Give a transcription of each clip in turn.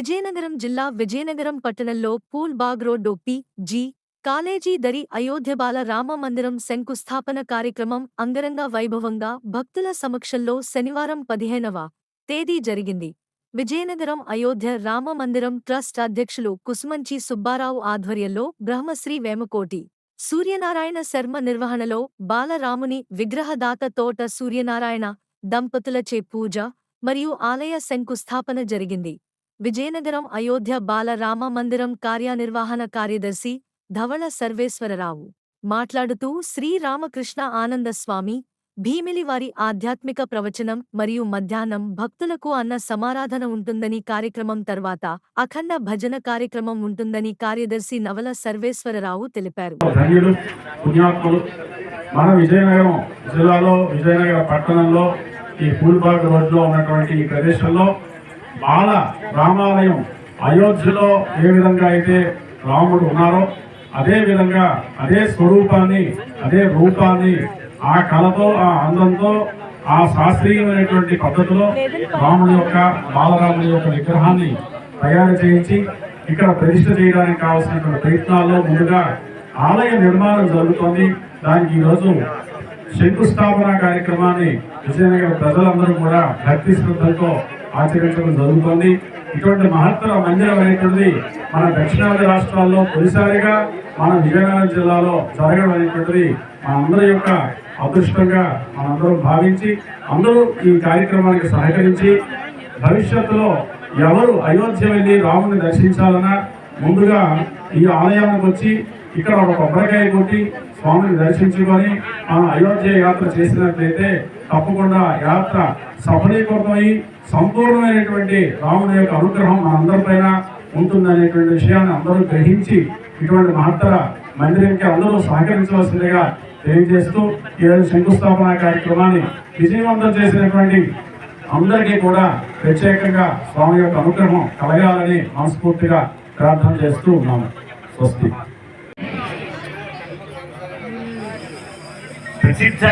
విజయనగరం జిల్లా విజయనగరం పట్టణంలో Phool Bagh road P. G. College దరి అయోధ్య బాల రామ మందిరం శంకుస్థాపన కార్యక్రమం అంగరంగ వైభవంగా భక్తుల సమక్షంలో శనివారం పదిహేనవ తేదీ జరిగింది. విజయనగరం అయోధ్య రామ మందిరం ట్రస్ట్ అధ్యక్షులు కుసుమంచి సుబ్బారావు ఆధ్వర్యంలో బ్రహ్మశ్రీ వేమకోటి సూర్యనారాయణ శర్మ నిర్వహణలో బాలరాముని విగ్రహదాత తోట సూర్యనారాయణ దంపతులచే పూజ మరియు ఆలయ శంకుస్థాపన జరిగింది. విజయనగరం అయోధ్య బాల రామ మందిరం కార్యనిర్వహణ కార్యదర్శి ధవళ సర్వేశ్వరరావు మాట్లాడుతూ శ్రీరామకృష్ణ ఆనందస్వామి భీమిలివారి ఆధ్యాత్మిక ప్రవచనం మరియు మధ్యాహ్నం భక్తులకు అన్న సమారాధన ఉంటుందని కార్యక్రమం తర్వాత అఖండ భజన కార్యక్రమం ఉంటుందని కార్యదర్శి నవల సర్వేశ్వరరావు తెలిపారు. మన విజయనగరం జిల్లాలో విజయనగర పట్టణంలో ఈ పూల్బాగ్ రోడ్లో ఉన్నటువంటి ఈ ప్రదేశంలో బాల రామాలయం అయోధ్యలో ఏ విధంగా అయితే రాముడు ఉన్నారో అదే విధంగా అదే స్వరూపాన్ని అదే రూపాన్ని ఆ కళతో ఆ అందంతో ఆ శాస్త్రీయమైనటువంటి పద్ధతిలో రాముడి యొక్క బాలరాముడి యొక్క విగ్రహాన్ని తయారు చేయించి ఇక్కడ ప్రతిష్ట చేయడానికి కావాల్సినటువంటి ప్రయత్నాల్లో ముందుగా ఆలయ నిర్మాణం జరుగుతోంది. దానికి ఈరోజు శంకుస్థాపన కార్యక్రమాన్ని విజయనగరం ప్రజలందరూ కూడా భక్తి శ్రద్ధలతో ఆచరించడం జరుగుతుంది. ఇటువంటి మహత్తర మందిరం అనేటువంటిది మన దక్షిణాది రాష్ట్రాల్లో తొలిసారిగా మన విజయనగరం జిల్లాలో జరగడం అనేటువంటిది మనందరి యొక్క అదృష్టంగా మనందరం భావించి అందరూ ఈ కార్యక్రమానికి సహకరించి భవిష్యత్తులో ఎవరు అయోధ్య వెళ్ళి రాముని దర్శించాలన్నా ముందుగా ఈ ఆలయానికి వచ్చి ఇక్కడ ఒక కొబ్బరికాయ కొట్టి స్వామిని దర్శించుకొని మనం అయోధ్య యాత్ర చేసినట్లయితే తప్పకుండా యాత్ర సఫలీకృతమై సంపూర్ణమైనటువంటి రాముని యొక్క అనుగ్రహం మనందరిపైన ఉంటుందనేటువంటి విషయాన్ని అందరూ గ్రహించి ఇటువంటి మహత్తర మందిరానికి అందరూ సహకరించవలసిందిగా తెలియజేస్తూ ఈరోజు శంకుస్థాపన కార్యక్రమాన్ని విజయవంతం చేసినటువంటి అందరికీ కూడా ప్రత్యేకంగా స్వామి యొక్క అనుగ్రహం కలగాలని మనస్ఫూర్తిగా ప్రార్థన చేస్తూ ఉన్నాము. స్వస్తి. ప్రసిద్ధ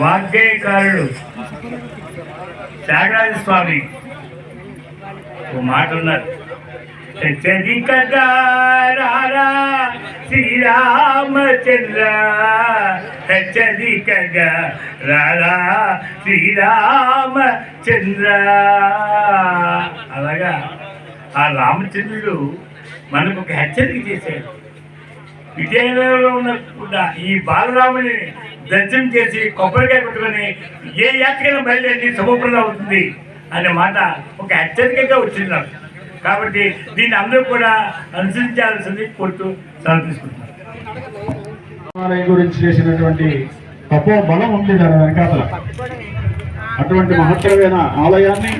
వాగ్గేయకారుడు త్యాగరాజ స్వామి. ఓ మాట ఉన్నారు చది కదా రారా శ్రీరామచంద్ర. చది కదా రారా శ్రీరామచంద్ర. అలాగా ఆ రామచంద్రుడు మనకు ఒక హెచ్చరిక చేశాడు. విజయనగరంలో ఉన్న కూడా ఈ బాలరాముని దర్శనం చేసి కొబ్బరికాయ పెట్టుకొని ఏ యాత్రికైనా బయలుదేరి శుభప్రదం అవుతుంది అనే మాట ఒక హెచ్చరికగా వచ్చింది. నాకు కాబట్టి దీన్ని అందరూ కూడా అనుసరించాల్సింది కోరుతూ సెలవు తీసుకుంటున్నాను గురించి చేసినటువంటి తపో బలం ఉంది దాని వెనకాతల. అటువంటి మహత్తరమైన ఆలయాన్ని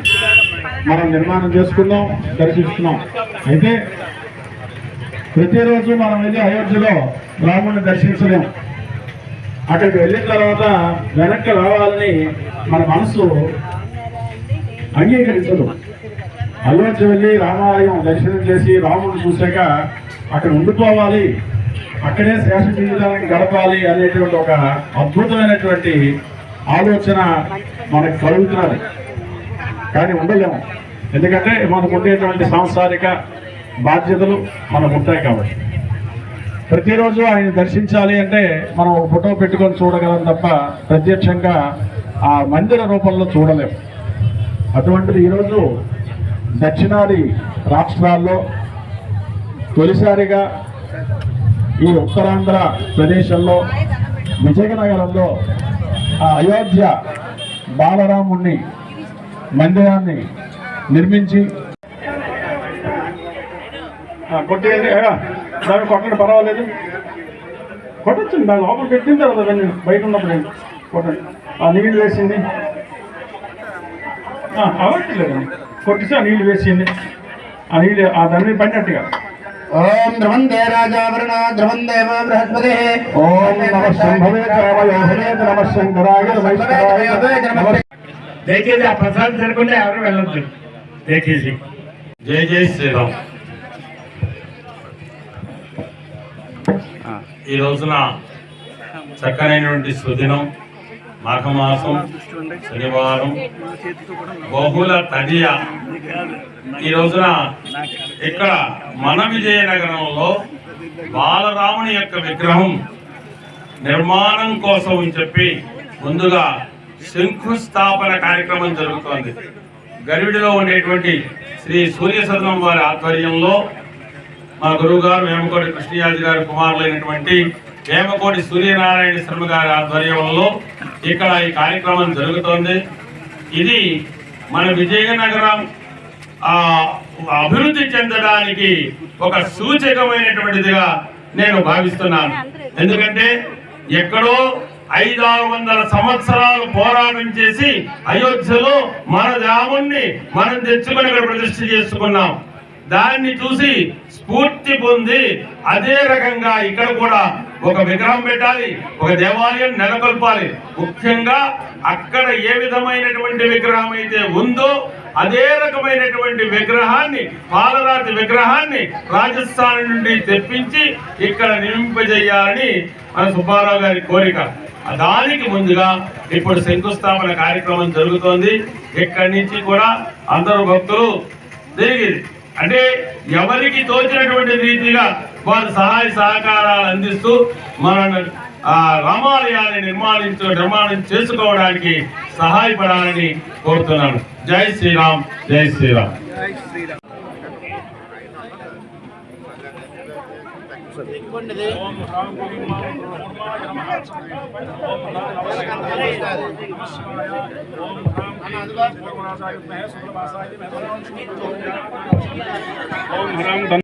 మనం నిర్మాణం చేసుకున్నాం దర్శిస్తున్నాం. అయితే ప్రతిరోజు మనం వెళ్ళి అయోధ్యలో రాముడిని దర్శించలేము అక్కడికి వెళ్ళిన తర్వాత వెనక్కి రావాలని మన మనసు అంగీకరించదు. అయోధ్య వెళ్ళి రామాలయం దర్శనం చేసి రాముడు చూశాక అక్కడ ఉండిపోవాలి అక్కడే శేష జీవితానికి గడపాలి అనేటువంటి ఒక అద్భుతమైనటువంటి ఆలోచన మనకు కలుగుతున్నది. కానీ ఉండలేము. ఎందుకంటే మనకు ఉండేటువంటి సాంసారిక బాధ్యతలు మనకు ఉంటాయి కాబట్టి. ప్రతిరోజు ఆయన దర్శించాలి అంటే మనం ఒక ఫోటో పెట్టుకొని చూడగలం తప్ప ప్రత్యక్షంగా ఆ మందిర రూపంలో చూడలేము అటువంటిది ఈరోజు దక్షిణాది రాష్ట్రాల్లో తొలిసారిగా ఈ ఉత్తరాంధ్ర ప్రదేశంలో విజయనగరంలో ఆ అయోధ్య బాలరాముణ్ణి మందిరాన్ని నిర్మించి కొట్టేది దాన్ని కొట్టండి పర్వాలేదు. కొట్టచ్చు దాని లోపల పెట్టిన తర్వాత దాన్ని బయట ఉన్నప్పుడు ఏంటి? కొట్టండి. ఆ నీళ్ళు వేసింది. అవ్వట్లేదు కొట్టిస్తే ఆ నీళ్ళు వేసింది. ఆ నీళ్ళు ఆ దాని మీద పడినట్టుగా. ఓం ధ్రువందే రాజావరణ ధ్రువందేవ బృహస్పతి. ఓం నమ శంభవే కామయోహనే నమ శంకరాయ నమః దయచేసి ఆ ప్రసాదం జరగకుండా ఎవరు వెళ్ళొద్దు దయచేసి జై జై శ్రీరామ్. ఈ రోజున చక్కనైనటువంటి సుదినం మాఘమాసం శనివారం బహుళ తదియ. ఈ రోజున ఇక్కడ మన విజయనగరంలో బాలరాముని యొక్క విగ్రహం నిర్మాణం కోసం అని చెప్పి ముందుగా శంకుస్థాపన కార్యక్రమం జరుగుతోంది. గరివిడిలో ఉండేటువంటి శ్రీ సూర్యసదనం వారి ఆధ్వర్యంలో మా గురువు గారు వేమకోటి కృష్ణయాజి గారి కుమారులైనటువంటి వేమకోటి సూర్యనారాయణ శర్మ గారి ఆధ్వర్యంలో ఇక్కడ ఈ కార్యక్రమం జరుగుతోంది. ఇది మన విజయనగరం అభివృద్ధి చెందడానికి ఒక సూచకమైనటువంటిదిగా నేను భావిస్తున్నాను. ఎందుకంటే ఎక్కడో ఐదారు వందల సంవత్సరాలు పోరాటం చేసి అయోధ్యలో మన రాముణ్ణి మనం తెచ్చుకొని ఇక్కడ ప్రతిష్ఠ చేసుకున్నాం. దాన్ని చూసి స్ఫూర్తి పొంది అదే రకంగా ఇక్కడ కూడా ఒక విగ్రహం పెట్టాలి ఒక దేవాలయం నెలకొల్పాలి. ముఖ్యంగా అక్కడ ఏ విధమైనటువంటి విగ్రహం అయితే ఉందో అదే రకమైనటువంటి విగ్రహాన్ని పాలరాతి విగ్రహాన్ని రాజస్థాన్ నుండి తెప్పించి ఇక్కడ నింపజేయాలని మన సుబ్బారావు గారి కోరిక. దానికి ముందుగా ఇప్పుడు శంకుస్థాపన కార్యక్రమం జరుగుతోంది. ఇక్కడి నుంచి కూడా అందరూ భక్తులు తిరిగి అంటే ఎవరికి తోచినటువంటి రీతిగా వారు సహాయ సహకారాలు అందిస్తూ మన రామాలయాన్ని నిర్మాణించు నిర్మాణం చేసుకోవడానికి సహాయపడాలని కోరుతున్నాను. జై శ్రీరామ్. జై శ్రీరామ్. ఓం హ్రాం